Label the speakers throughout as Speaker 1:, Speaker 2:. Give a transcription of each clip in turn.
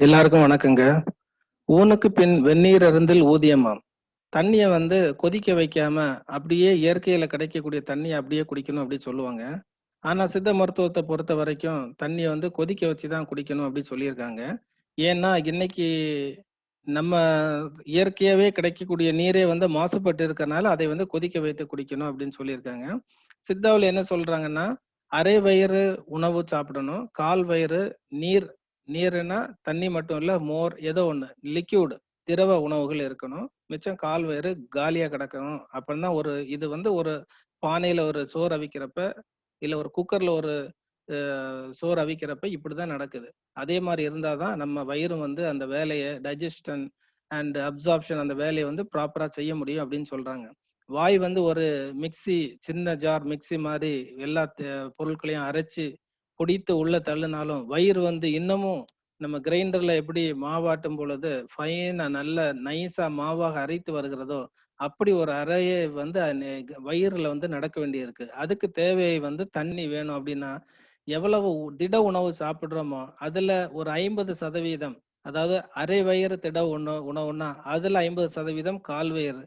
Speaker 1: எல்லாருக்கும் வணக்கங்க. ஊனுக்கு பின் வெந்நீர் அருந்தில் ஊதியமாம். தண்ணியை வந்து கொதிக்க வைக்காம அப்படியே இயற்கையில கிடைக்கக்கூடிய தண்ணியை அப்படியே குடிக்கணும் அப்படின்னு சொல்லுவாங்க. ஆனா சித்த மருத்துவத்தை பொறுத்த வரைக்கும் தண்ணியை வந்து கொதிக்க வச்சுதான் குடிக்கணும் அப்படின்னு சொல்லியிருக்காங்க. ஏன்னா இன்னைக்கு நம்ம இயற்கையாவே கிடைக்கக்கூடிய நீரே வந்து மாசுபட்டு இருக்கறனால அதை வந்து கொதிக்க வைத்து குடிக்கணும் அப்படின்னு சொல்லியிருக்காங்க. சித்தாவில் என்ன சொல்றாங்கன்னா அரை வயிறு உணவு சாப்பிடணும் கால் வயிறு நீர் நீருன்னா தண்ணி மட்டும் இல்ல மோர் ஏதோ ஒண்ணு லிக்யூட் திரவ உணவுகள் இருக்கணும். மிச்சம் கால் வயிறு காலியா கிடக்கணும். அப்படின்னா ஒரு இது வந்து ஒரு பானையில ஒரு சோறு அவிக்கிறப்ப இல்ல ஒரு குக்கர்ல ஒரு சோறு அவிக்கிறப்ப இப்படிதான் நடக்குது. அதே மாதிரி இருந்தாதான் நம்ம வயிறும் வந்து அந்த வேலையை டைஜஷன் அண்ட் அப்சார்ப்ஷன் அந்த வேலையை வந்து ப்ராப்பரா செய்ய முடியும் அப்படின்னு சொல்றாங்க. வாய் வந்து ஒரு மிக்ஸி சின்ன ஜார் மிக்ஸி மாதிரி எல்லா பொருட்களையும் அரைச்சு குடித்து உள்ள தள்ளுனாலும் வயிறு வந்து இன்னமும் நம்ம கிரைண்டர்ல எப்படி மாவாட்டும் பொழுது ஃபைனா நல்ல நைஸா மாவாக அரைத்து வருகிறதோ அப்படி ஒரு அறையை வந்து வயிறுல வந்து நடக்க வேண்டியிருக்கு. அதுக்கு தேவையை வந்து தண்ணி வேணும் அப்படின்னா எவ்வளவு திட உணவு சாப்பிடுறோமோ அதுல ஒரு ஐம்பது சதவீதம் அதாவது அரை வயிறு திட உணவு உணவுன்னா அதுல ஐம்பது சதவீதம் கால் வயிறு.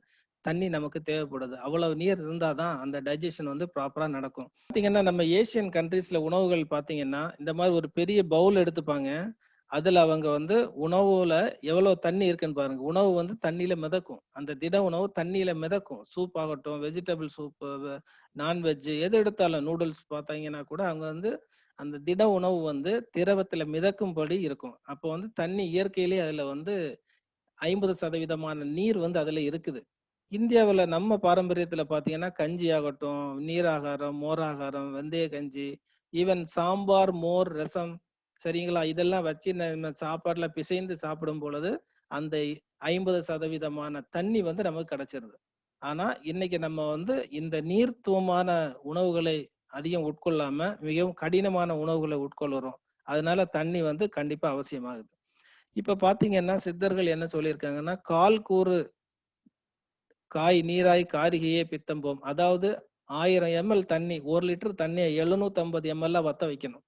Speaker 1: தண்ணி நமக்கு தேவைப்படுது. அவ்வளவு நீர் இருந்தாதான் அந்த டைஜஷன் வந்து ப்ராப்பரா நடக்கும். பாத்தீங்கன்னா நம்ம ஏசியன் கண்ட்ரீஸ்ல உணவுகள் பாத்தீங்கன்னா இந்த மாதிரி ஒரு பெரிய பவுல் எடுத்துப்பாங்க. அதுல அவங்க வந்து உணவுல எவ்வளவு தண்ணி இருக்குன்னு பாருங்க. உணவு வந்து தண்ணியில மிதக்கும். அந்த திட உணவு தண்ணியில மிதக்கும். சூப் ஆகட்டும் வெஜிடபிள் சூப் நான்வெஜ் எது எடுத்தாலும் நூடுல்ஸ் பார்த்தீங்கன்னா கூட அவங்க வந்து அந்த திட உணவு வந்து திரவத்துல மிதக்கும்படி இருக்கும். அப்போ வந்து தண்ணி இயற்கையிலேயே அதுல வந்து ஐம்பது சதவீதமான நீர் வந்து அதுல இருக்குது. இந்தியாவுல நம்ம பாரம்பரியத்துல பாத்தீங்கன்னா கஞ்சி ஆகட்டும் நீராகாரம் மோராகாரம் வெந்தய கஞ்சி ஈவன் சாம்பார் மோர் ரசம் சரிங்களா? இதெல்லாம் வச்சு நம்ம சாப்பாடுல பிசைந்து சாப்பிடும் பொழுது அந்த ஐம்பது சதவீதமான தண்ணி வந்து நமக்கு கிடைச்சிருது. ஆனா இன்னைக்கு நம்ம வந்து இந்த நீர்த்துவமான உணவுகளை அதிகம் உட்கொள்ளாம மிகவும் கடினமான உணவுகளை உட்கொள்ளுறோம் அதனால தண்ணி வந்து கண்டிப்பா அவசியமாகுது. இப்ப பாத்தீங்கன்னா சித்தர்கள் என்ன சொல்லியிருக்காங்கன்னா கால் கூறு காய் நீராய் காரிகையே பித்தம்போம். அதாவது ஆயிரம் எம்எல் தண்ணி ஒரு லிட்டர் தண்ணியை எழுநூத்தி ஐம்பது எம்எல்ல வத்த வைக்கணும்.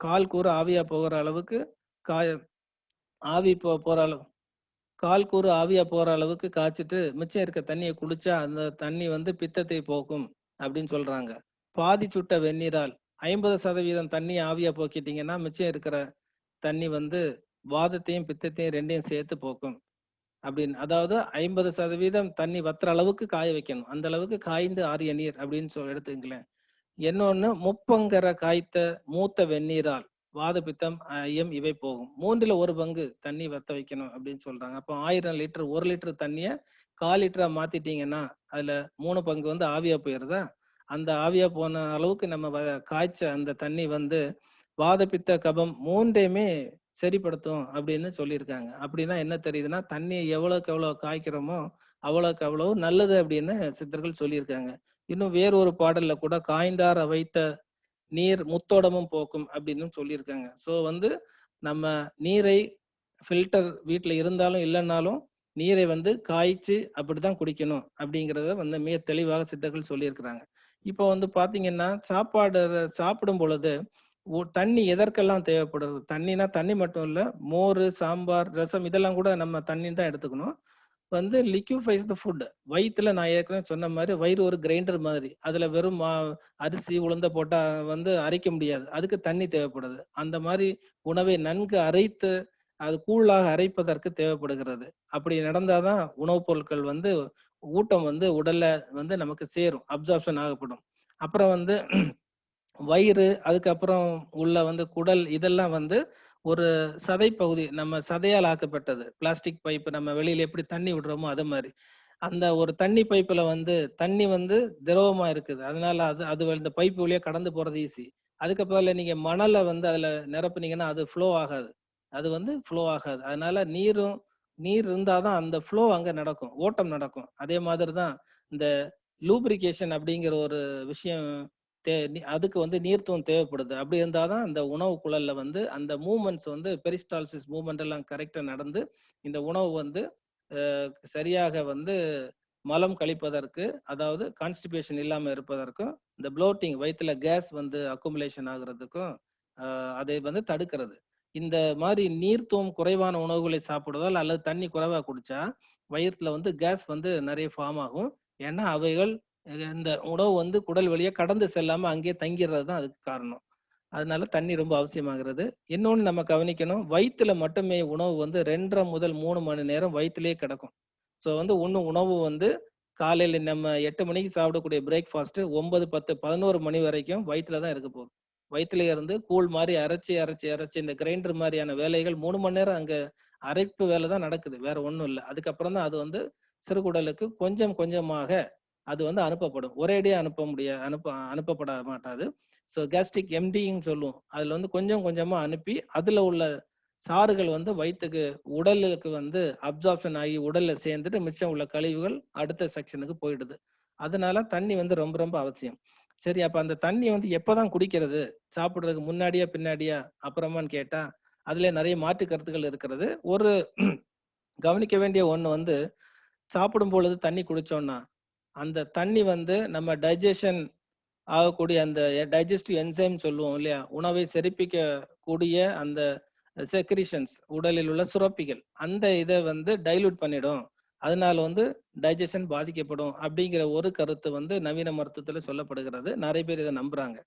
Speaker 1: கால் கூறு ஆவியா போகிற அளவுக்கு காய ஆவி போ போற அளவு கால் கூறு ஆவியா போற அளவுக்கு காய்ச்சிட்டு மிச்சம் இருக்க தண்ணியை குடிச்சா அந்த தண்ணி வந்து பித்தத்தை போக்கும் அப்படின்னு சொல்றாங்க. பாதி சுட்ட வெந்நீரால் ஐம்பது சதவீதம் தண்ணி ஆவியா போக்கிட்டீங்கன்னா மிச்சம் இருக்கிற தண்ணி வந்து வாதத்தையும் பித்தத்தையும் ரெண்டையும் சேர்த்து போக்கும். அப்படின்னு. அதாவது ஐம்பது சதவீதம் தண்ணி வத்துற அளவுக்கு காய வைக்கணும். அந்த அளவுக்கு காய்ந்து ஆரிய நீர் அப்படின்னு சொல்லி எடுத்துங்களேன் இன்னொன்னு முப்பங்கர காய்த்த மூத்த வெந்நீரால் வாத பித்தம் ஐயம் இவை போகும். மூன்றில் ஒரு பங்கு தண்ணி வத்த வைக்கணும் அப்படின்னு சொல்றாங்க. அப்போ ஆயிரம் லிட்டர் ஒரு லிட்டர் தண்ணிய கால் லிட்டரா மாத்திட்டீங்கன்னா அதுல மூணு பங்கு வந்து ஆவியா போயிருதா? அந்த ஆவியா போன அளவுக்கு நம்ம வ- காய்ச்ச அந்த தண்ணி வந்து வாத பித்த கபம் மூன்றையுமே சரிப்படுத்தும் அப்படின்னு சொல்லியிருக்காங்க. அப்படின்னா என்ன தெரியுதுன்னா தண்ணியை எவ்வளவுக்கு எவ்வளவு காய்க்கிறோமோ அவ்வளவுக்கு அவ்வளவு நல்லது அப்படின்னு சித்தர்கள் சொல்லியிருக்காங்க. இன்னும் வேறொரு பாடல்ல கூட காய்ந்தார வைத்த நீர் முத்தோடமும் போக்கும் அப்படின்னு சொல்லியிருக்காங்க. ஸோ வந்து நம்ம நீரை ஃபில்டர் வீட்டில் இருந்தாலும் இல்லைன்னாலும் நீரை வந்து காய்ச்சி அப்படிதான் குடிக்கணும் அப்படிங்கிறத வந்து மிக தெளிவாக சித்தர்கள் சொல்லியிருக்கிறாங்க. இப்போ வந்து பாத்தீங்கன்னா சாப்பாடு சாப்பிடும் பொழுது தண்ணி எதற்கெல்லாம் தேவைப்படுது தண்ணினா தண்ணி மட்டும் இல்லை மோர் சாம்பார் ரசம் இதெல்லாம் கூட நம்ம தண்ணி தான் எடுத்துக்கணும். வந்து லிக்யூஃபைஸ் த ஃபுட் வயிற்றுல நான் ஏற்கனவே சொன்ன மாதிரி வயிறு ஒரு கிரைண்டர் மாதிரி. அதில் வெறும் மா அரிசி உளுந்த போட்டால் வந்து அரைக்க முடியாது. அதுக்கு தண்ணி தேவைப்படுது. அந்த மாதிரி உணவை நன்கு அரைத்து அது கூழாக அரைப்பதற்கு தேவைப்படுகிறது. அப்படி நடந்தாதான் உணவுப் பொருட்கள் வந்து ஊட்டம் வந்து உடல்ல வந்து நமக்கு சேரும் அப்சார்ப்ஷன் ஆகப்படும். அப்புறம் வந்து வயிறு அதுக்கப்புறம் உள்ள வந்து குடல் இதெல்லாம் வந்து ஒரு சதை பகுதி நம்ம சதையால் ஆக்கப்பட்டது. பிளாஸ்டிக் பைப்பு நம்ம வெளியில எப்படி தண்ணி விடுறோமோ அது மாதிரி. அந்த ஒரு தண்ணி பைப்புல வந்து தண்ணி வந்து திரவமா இருக்குது. அதனால அது அது இந்த பைப்பு வழியா கடந்து போறது ஈஸி அதுக்கப்புறம் நீங்க மணலை வந்து அதுல நிரப்புனீங்கன்னா அது ஃப்ளோ ஆகாது. அது வந்து ஃப்ளோ ஆகாது. அதனால நீரும் நீர் இருந்தாதான் அந்த ஃப்ளோ அங்க நடக்கும். ஓட்டம் நடக்கும். அதே மாதிரி தான் இந்த லூப்ரிகேஷன் அப்படிங்கிற ஒரு விஷயம் தே அதுக்கு வந்து நீர்த்துவம் தேவைப்படுது. அப்படி இருந்தாதான் அந்த உணவு குழல்ல வந்து அந்த மூமெண்ட்ஸ் வந்து பெரிஸ்டால்சிஸ் மூமெண்ட் எல்லாம் கரெக்டா நடந்து இந்த உணவு வந்து சரியாக வந்து மலம் கழிப்பதற்கு அதாவது கான்ஸ்டிபேஷன் இல்லாமல் இருப்பதற்கும் இந்த ப்ளோட்டிங் வயிற்றுல கேஸ் வந்து அக்குமுலேஷன் ஆகுறதுக்கும் அதை வந்து தடுக்கிறது. இந்த மாதிரி நீர்த்துவம் குறைவான உணவுகளை சாப்பிடுவதால் அல்லது தண்ணி குறைவாக குடிச்சா வயிற்றுல வந்து கேஸ் வந்து நிறைய ஃபார்ம் ஆகும். ஏன்னா அவைகள் இந்த உணவு வந்து குடல் வழியா கடந்து செல்லாம அங்கேயே தங்கிறது தான் அதுக்கு காரணம். அதனால தண்ணி ரொம்ப அவசியமாகிறது. இன்னொன்று நம்ம கவனிக்கணும் வயிற்றுல மட்டுமே உணவு வந்து ரெண்டரை முதல் மூணு மணி நேரம் வயிற்றுலேயே கிடக்கும். ஸோ வந்து ஒன்றும் உணவு வந்து காலையில் நம்ம எட்டு மணிக்கு சாப்பிடக்கூடிய பிரேக்ஃபாஸ்ட் ஒன்பது பத்து பதினோரு மணி வரைக்கும் வயிற்றுல தான் இருக்க போகுது. வயிற்றுல இருந்து கூழ் மாதிரி அரைச்சி அரைச்சி அரைச்சி இந்த கிரைண்டர் மாதிரியான வேலைகள் மூணு மணி நேரம் அங்கே அரைப்பு வேலை தான் நடக்குது. வேற ஒன்றும் இல்லை. அதுக்கப்புறம் தான் அது வந்து சிறுகுடலுக்கு கொஞ்சம் கொஞ்சமாக அது வந்து அனுப்பப்படும். ஒரேடியாக அனுப்ப முடியாது அனுப்ப அனுப்பப்பட மாட்டாது. ஸோ கேஸ்ட்ரிக் எம்டின்னு சொல்லுவோம். அதில் வந்து கொஞ்சம் கொஞ்சமாக அனுப்பி அதில் உள்ள சாறுகள் வந்து வயிற்றுக்கு உடலுக்கு வந்து அப்சார்ப்ஷன் ஆகி உடலில் சேர்ந்துட்டு மிச்சம் உள்ள கழிவுகள் அடுத்த செக்ஷனுக்கு போயிடுது. அதனால தண்ணி வந்து ரொம்ப ரொம்ப அவசியம். சரி அப்போ அந்த தண்ணி வந்து எப்பதான் குடிக்கிறது? சாப்பிட்றதுக்கு முன்னாடியா பின்னாடியா? அப்புறமான்னு கேட்டால் அதிலே நிறைய மாற்று கருத்துக்கள் இருக்கிறது. ஒரு கவனிக்க வேண்டிய ஒன்று வந்து சாப்பிடும் பொழுது தண்ணி குடிச்சோம்னா அந்த தண்ணி வந்து நம்ம டைஜஷன் ஆகக்கூடிய அந்த டைஜஸ்டிவ் என்சைம் சொல்லுவோம் இல்லையா? உணவை செரிப்பிக்க கூடிய அந்த செக்ரிஷன்ஸ் உடலில் உள்ள சுரப்பிகள் அந்த இதை வந்து டைலூட் பண்ணிடும். அதனால வந்து டைஜஷன் பாதிக்கப்படும் அப்படிங்கிற ஒரு கருத்து வந்து நவீன மருத்துவத்துல சொல்லப்படுகிறது. நிறைய பேர் இதை நம்புறாங்க.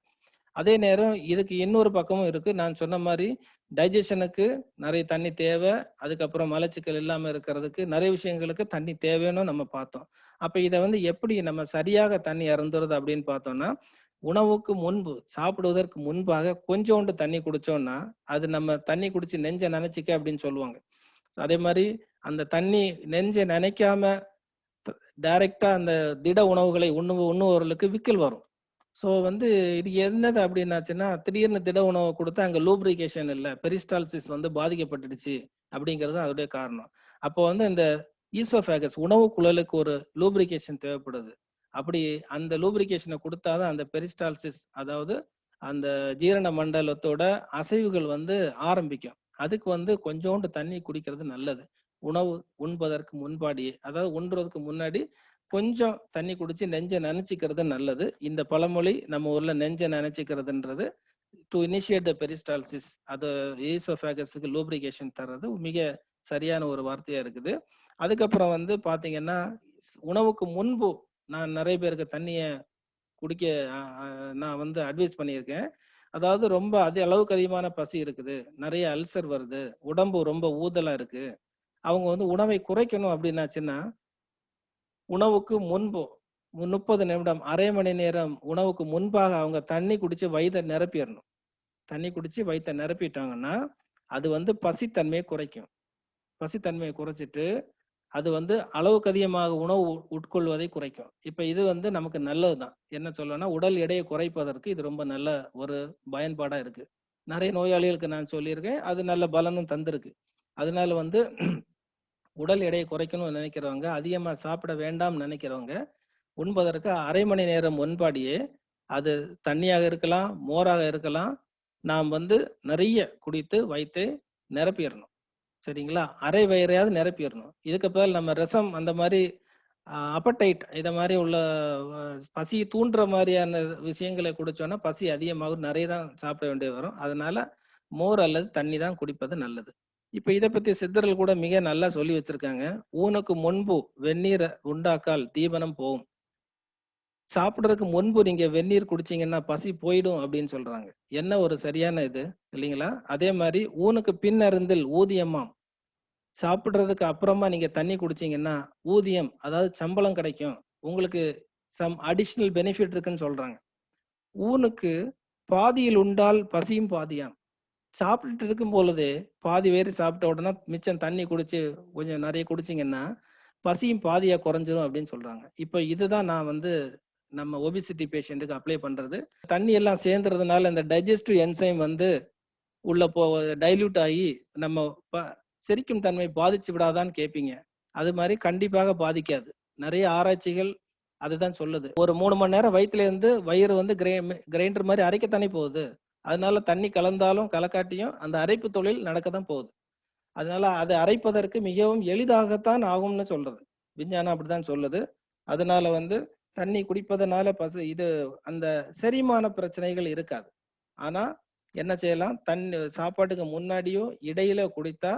Speaker 1: அதே நேரம் இதுக்கு இன்னொரு பக்கமும் இருக்கு. நான் சொன்ன மாதிரி டைஜஷனுக்கு நிறைய தண்ணி தேவை. அதுக்கப்புறம் மலச்சிக்கல் இல்லாம இருக்கிறதுக்கு நிறைய விஷயங்களுக்கு தண்ணி தேவைன்னு நம்ம பார்த்தோம். அப்ப இதை வந்து எப்படி நம்ம சரியாக தண்ணி இறந்துறது அப்படின்னு பார்த்தோம்னா உணவுக்கு முன்பு சாப்பிடுவதற்கு முன்பாக கொஞ்சோண்டு தண்ணி குடிச்சோம்னா அது நம்ம தண்ணி குடிச்சு நெஞ்ச நினைச்சிக்க அப்படின்னு சொல்லுவாங்க. அதே மாதிரி அந்த தண்ணி நெஞ்ச நினைக்காம டைரக்டா அந்த திட உணவுகளை உண்ணு உண்ணுவவர்களுக்கு விக்கல் வரும். ஸோ வந்து இது என்னது அப்படின்னாச்சுன்னா திடீர்னு திட உணவு கொடுத்தா அங்கே லூப்ரிகேஷன் இல்லை பெரிஸ்டால்சிஸ் வந்து பாதிக்கப்பட்டுடுச்சு அப்படிங்கிறது அதோடைய காரணம். அப்போ வந்து இந்த ஈசோஃபேகஸ் உணவு குழலுக்கு ஒரு லூப்ரிகேஷன் தேவைப்படுது. அப்படி அந்த லூப்ரிகேஷனை கொடுத்தாதான் அந்த பெரிஸ்டால்சிஸ் அதாவது அந்த ஜீரண மண்டலத்தோட அசைவுகள் வந்து ஆரம்பிக்கும். அதுக்கு வந்து கொஞ்சோண்டு தண்ணி குடிக்கிறது நல்லது. உணவு உண்பதற்கு முன்பாடியே அதாவது உண்றதுக்கு முன்னாடி கொஞ்சம் தண்ணி குடிச்சு நெஞ்சை நினைச்சிக்கிறது நல்லது. இந்த பழமொழி நம்ம ஊர்ல நெஞ்சை நினைச்சிக்கிறதுன்றது டு இனிஷியேட் த பெரிஸ்டால்சிஸ் அது ஈசோஃபேகஸுக்கு லூப்ரிகேஷன் தர்றது மிக சரியான ஒரு வார்த்தையா இருக்குது. அதுக்கப்புறம் வந்து பாத்தீங்கன்னா உணவுக்கு முன்பு நான் நிறைய பேருக்கு தண்ணிய குடிக்க நான் வந்து அட்வைஸ் பண்ணியிருக்கேன். அதாவது ரொம்ப அதிக அளவுக்கு அதிகமான பசி இருக்குது. நிறைய அல்சர் வருது. உடம்பு ரொம்ப ஊதலா இருக்கு. அவங்க வந்து உணவை குறைக்கணும் அப்படின்னாச்சுன்னா உணவுக்கு முன்பு முப்பது நிமிடம் அரை மணி நேரம் உணவுக்கு முன்பாக அவங்க தண்ணி குடிச்சு வயிற்ற நிரப்பிடணும் தண்ணி குடிச்சு வயிற்ற நிரப்பிட்டாங்கன்னா அது வந்து பசித்தன்மையை குறைக்கும். பசித்தன்மையை குறைச்சிட்டு அது வந்து அளவுக்கு அதிகமாக உணவு உட்கொள்வதை குறைக்கும். இப்போ இது வந்து நமக்கு நல்லது தான் என்ன சொல்லணும்னா உடல் எடையை குறைப்பதற்கு இது ரொம்ப நல்ல ஒரு பயன்பாடாக இருக்கு. நிறைய நோயாளிகளுக்கு நான் சொல்லியிருக்கேன். அது நல்ல பலனும் தந்திருக்கு. அதனால வந்து உடல் எடையை குறைக்கணும்னு நினைக்கிறவங்க அதிகமாக சாப்பிட வேண்டாம்னு நினைக்கிறவங்க உண்பதற்கு அரை மணி நேரம் முன்பாடியே அது தண்ணியாக இருக்கலாம் மோராக இருக்கலாம் நாம் வந்து நிறைய குடித்து வைத்து நிரப்பிடணும். சரிங்களா? அரை வயிறையாவது நிரப்பிடணும். இதுக்கு பதில் நம்ம ரசம் அந்த மாதிரி அப்படைட் இதை மாதிரி உள்ள பசி தூண்டுற மாதிரியான விஷயங்களை குடிச்சோன்னா பசி அதிகமாகும். நிறைய தான் சாப்பிட வேண்டிய வரும். அதனால மோர் அல்லது தண்ணி தான் குடிப்பது நல்லது. இப்ப இதை பத்தி சித்தர்கள் கூட மிக நல்லா சொல்லி வச்சிருக்காங்க. ஊனுக்கு முன்பு வெந்நீரை உண்டாக்கால் தீபனம் போகும். சாப்பிட்றதுக்கு முன்பு நீங்க வெந்நீர் குடிச்சீங்கன்னா பசி போயிடும் அப்படின்னு சொல்றாங்க. என்ன ஒரு சரியான இது? இல்லைங்களா? அதே மாதிரி ஊனுக்கு பின்னருந்தில் ஊதியமாம். சாப்பிடுறதுக்கு அப்புறமா நீங்க தண்ணி குடிச்சீங்கன்னா ஊதியம் அதாவது சம்பளம் கிடைக்கும். உங்களுக்கு சம் அடிஷ்னல் பெனிஃபிட் இருக்குன்னு சொல்றாங்க. ஊனுக்கு பாதியில் உண்டால் பசியும் பாதியாம். சாப்பிட்டுட்டு இருக்கும் பொழுதே பாதி வேறு சாப்பிட்ட உடனே மிச்சம் தண்ணி குடிச்சு கொஞ்சம் நிறைய குடிச்சிங்கன்னா பசியும் பாதியா குறைஞ்சிரும் அப்படின்னு சொல்றாங்க. இப்போ இதுதான் நான் வந்து நம்ம ஒபிசிட்டி பேஷண்ட்டுக்கு அப்ளை பண்றது. தண்ணி எல்லாம் சேர்ந்துறதுனால இந்த டைஜஸ்டிவ் என்சைம் வந்து உள்ள போ டைல்யூட் ஆகி நம்ம செரிக்கும் தன்மை பாதிச்சு விடாதான்னு கேட்பீங்க அது மாதிரி கண்டிப்பாக பாதிக்காது. நிறைய ஆராய்ச்சிகள் அதுதான் சொல்லுது. ஒரு மூணு மணி நேரம் வயிற்றுல இருந்து வயிறு வந்து கிரை கிரைண்டர் மாதிரி அரைக்கத்தானே போகுது. அதனால தண்ணி கலந்தாலும் கலக்காட்டியும் அந்த அரைப்பு தொழில் நடக்க தான் போகுது. அதனால அதை அரைப்பதற்கு மிகவும் எளிதாகத்தான் ஆகும்னு சொல்றது. விஞ்ஞானம் அப்படிதான் சொல்லுது. அதனால வந்து தண்ணி குடிப்பதனால பசு இது அந்த செரிமான பிரச்சனைகள் இருக்காது. ஆனா என்ன செய்யலாம்? தண்ணி சாப்பாட்டுக்கு முன்னாடியோ இடையில குடித்தா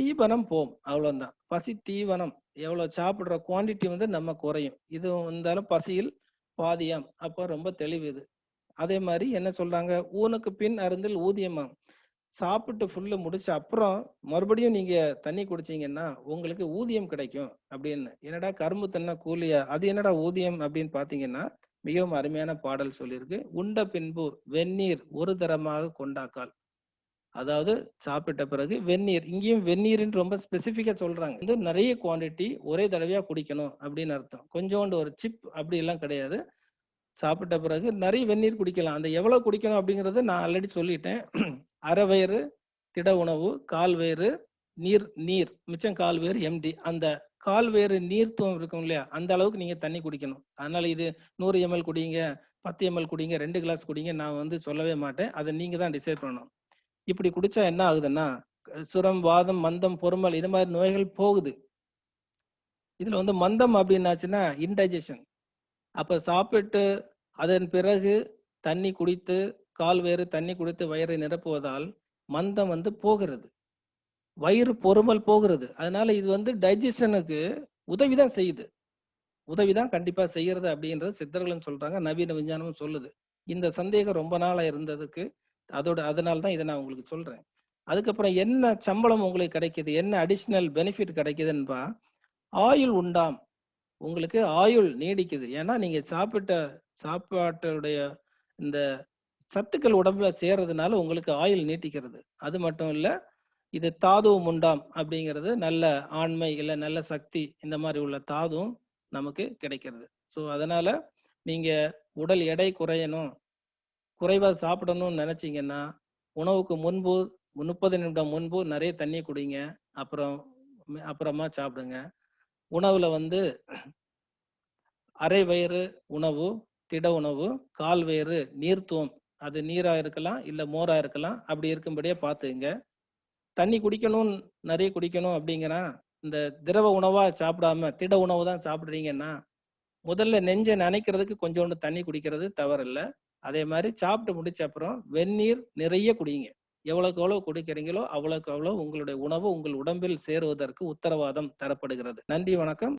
Speaker 1: தீவனம் போம். அவ்வளவுதான். பசி தீவனம். எவ்வளவு சாப்பிடுற குவாண்டிட்டி வந்து நம்ம குறையும். இது இருந்தாலும் பசியில் பாதியம். அப்போ ரொம்ப தெளிவு இது. அதே மாதிரி என்ன சொல்றாங்க? ஊனுக்கு பின் அருந்தில் ஊதியமாம். சாப்பிட்டு ஃபுல்லு முடிச்ச அப்புறம் மறுபடியும் நீங்க தண்ணி குடிச்சீங்கன்னா உங்களுக்கு ஊதியம் கிடைக்கும் அப்படின்னு. என்னடா கரும்பு தின்ன கூலியா? அது என்னடா ஊதியம் அப்படின்னு பாத்தீங்கன்னா மிகவும் அருமையான பாடல் சொல்லியிருக்கு. உண்ட பின்பு வெந்நீர் ஒரு தரமாக கொண்டாக்கால். அதாவது சாப்பிட்ட பிறகு வெந்நீர். இங்கேயும் வெந்நீர்னு ரொம்ப ஸ்பெசிஃபிக்கா சொல்றாங்க. வந்து நிறைய குவாண்டிட்டி ஒரே தடவையா குடிக்கணும் அப்படின்னு அர்த்தம். கொஞ்சோண்டு ஒரு சிப் அப்படி எல்லாம் கிடையாது. சாப்பிட்ட பிறகு நிறைய வெந்நீர் குடிக்கலாம். அந்த எவ்வளவு குடிக்கணும் அப்படிங்கறத நான் ஆல்ரெடி சொல்லிட்டேன். அரை வயிறு திட உணவு கால் வயிறு நீர் நீர். மிச்சம் கால் வயிறு எம்டி அந்த கால் வயிறு நீர்த்துவம் இருக்கும் இல்லையா? அந்த அளவுக்கு நீங்க தண்ணி குடிக்கணும். அதனால இது நூறு எம்எல் குடிங்க பத்து எம்எல் குடிங்க ரெண்டு கிளாஸ் குடிங்க நான் வந்து சொல்லவே மாட்டேன். அதை நீங்க தான் டிசைட் பண்ணணும். இப்படி குடிச்சா என்ன ஆகுதுன்னா சுரம் வாதம் மந்தம் பொறுமல் இது மாதிரி நோய்கள் போகுது. இதுல வந்து மந்தம் அப்படின்னாச்சுன்னா இன்டைஜஷன் அப்ப சாப்பிட்டு அதன் பிறகு தண்ணி குடித்து கால் வேறு தண்ணி குடித்து வயிறை நிரப்புவதால் மந்தம் வந்து போகிறது. வயிறு பொறுமல் போகிறது. அதனால இது வந்து டைஜஷனுக்கு உதவிதான் செய்யுது. உதவிதான் கண்டிப்பா செய்யறது அப்படின்றது சித்தர்களும் சொல்றாங்க நவீன விஞ்ஞானமும் சொல்லுது. இந்த சந்தேகம் ரொம்ப நாளா இருந்ததுக்கு அதோட அதனால தான் இதை நான் உங்களுக்கு சொல்றேன். அதுக்கப்புறம் என்ன சம்பளம் உங்களுக்கு கிடைக்குது? என்ன அடிஷ்னல் பெனிஃபிட் கிடைக்குதுன்பா? ஆயுள் உண்டாம். உங்களுக்கு ஆயுள் நீடிக்குது. ஏன்னா நீங்க சாப்பிட்ட சாப்பாட்டுடைய இந்த சத்துக்கள் உடம்புல சேர்றதுனால உங்களுக்கு ஆயுள் நீட்டிக்கிறது. அது மட்டும் இல்லை இது தாதுவும் உண்டாம் அப்படிங்கிறது நல்ல ஆண்மை இல்லை நல்ல சக்தி இந்த மாதிரி உள்ள தாதுவும் நமக்கு கிடைக்கிறது. ஸோ அதனால நீங்க உடல் எடை குறையணும். குறைவா சாப்பிடணும்னு நினைச்சீங்கன்னா உணவுக்கு முன்பு முப்பது நிமிடம் முன்பு நிறைய தண்ணி குடிங்க. அப்புறம் அப்புறமா சாப்பிடுங்க. உணவுல வந்து அரை வயிறு உணவு திட உணவு கால் வயிறு நீர்த்துவம் அது நீரா இருக்கலாம் இல்ல மோரா இருக்கலாம் அப்படி இருக்கும்படியே பார்த்துங்க தண்ணி குடிக்கணும் நிறைய குடிக்கணும் அப்படிங்கன்னா இந்த திரவ உணவா சாப்பிடாம திட உணவு தான் சாப்பிடுறீங்கன்னா முதல்ல நெஞ்சை நினைக்கிறதுக்கு கொஞ்சோண்டு தண்ணி குடிக்கிறது தவறில்லை. அதே மாதிரி சாப்பிட்டு முடிச்ச அப்புறம் வெந்நீர் நிறைய குடிங்க. எவ்வளவுக்கு எவ்வளவு குடிக்கிறீங்களோ அவ்வளவுக்கு அவ்வளவு உங்களுடைய உணவு உங்கள் உடம்பில் சேருவதற்கு உத்தரவாதம் தரப்படுகிறது. நன்றி வணக்கம்.